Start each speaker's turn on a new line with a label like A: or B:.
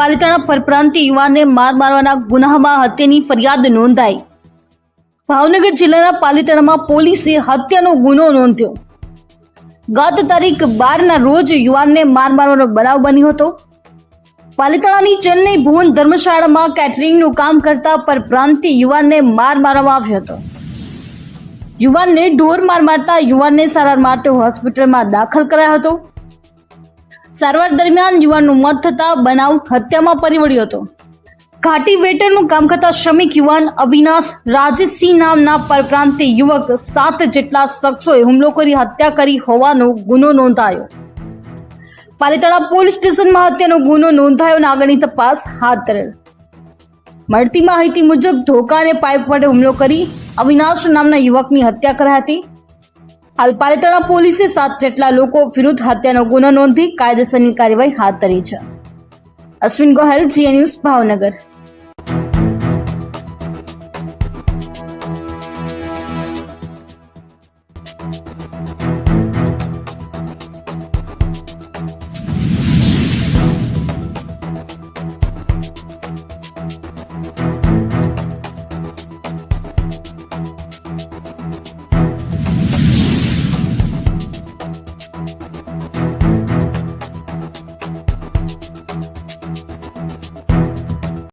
A: પાલિતાણા પરપ્રાંતિ યુવાનને માર મારવાના ગુનામાં હત્યાની ફરિયાદ નોંધાઈ. ભાવનગર જિલ્લાના પાલિતાણામાં પોલીસે હત્યાનો ગુનો નોંધ્યો. ગત તારીખ બારના રોજ યુવાનને માર મારવાનો બનાવ બન્યો હતો. પાલિતાણાની ચેન્નઈ ભુવન ધર્મશાળામાં કેટરિંગનું કામ કરતા પરપ્રાંતિ યુવાનને માર મારવામાં આવ્યો હતો. યુવાનને ઢોર માર મારતા યુવાનને સારવાર માટે હોસ્પિટલમાં દાખલ કરાયો હતો. સારવાર દરમિયાન યુવાનનું મોત થતા બનાવ હત્યામાં પરિવળ્યો હતો. ઘાટી વેટરનું કામ કરતા શ્રમિક યુવાન અવિનાશ રાજસિંહ નામના પરપ્રાંતીય યુવક સાત જેટલા શખ્સોએ હુમલો કરી હત્યા કરી હોવાનો ગુનો નોંધાયો. પાલિતાણા પોલીસ સ્ટેશનમાં હત્યાનો ગુનો નોંધાયો અને આગળની તપાસ હાથ ધરેલ. મળતી માહિતી મુજબ ધોકા અને પાઇપ વડે હુમલો કરી અવિનાશ નામના યુવકની હત્યા કરાઈ હતી. હાલ પાલિતાણા પોલીસે સાત જેટલા લોકો વિરુદ્ધ હત્યાનો ગુનો નોંધી કાયદેસરની કાર્યવાહી હાથ ધરી છે. અશ્વિન ગોહેલ જીએ ન્યૂઝ ભાવનગર.